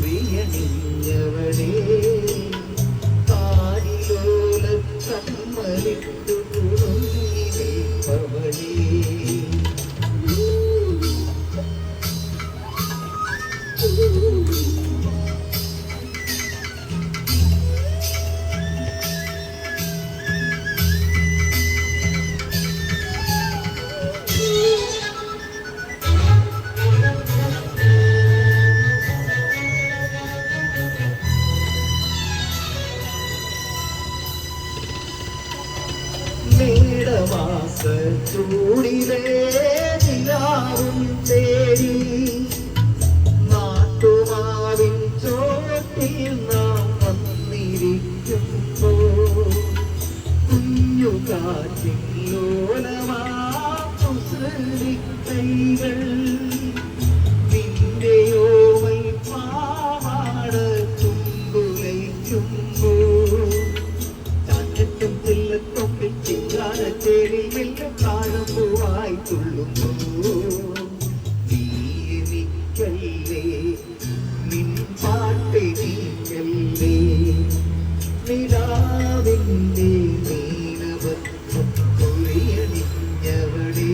കുറിയണിഞ്ഞവളേ കാടിലോല കമ്മലിട്ടു മേടമാസ ചൂടിലേ നിലാവും തേടി. നാട്ടുമാവിൻ ചോട്ടിൽ നാം വന്നിരിക്കുമ്പോ കുഞ്ഞു കാറ്റിൻ ലോലമാ കൈകൾ ചിങ്കാരത്തേരിൽ മെല്ലെ താഴമ്പുവായി തുള്ളുന്നു നീ എനിക്കല്ലേ നിൻ പാട്ടെനിക്കല്ലേ നിലാവിന്റെ നീലവത്വം കൊറിയണിഞ്ഞവളേ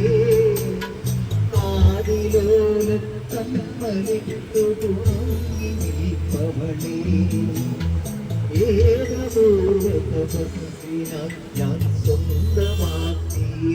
ആദിലോല തമ്മലിട്ടു തുണങ്ങി നിൽപ്പവളേ ഏകപൂർവതപസ്സിനാൽ ഞാൻ നിൻ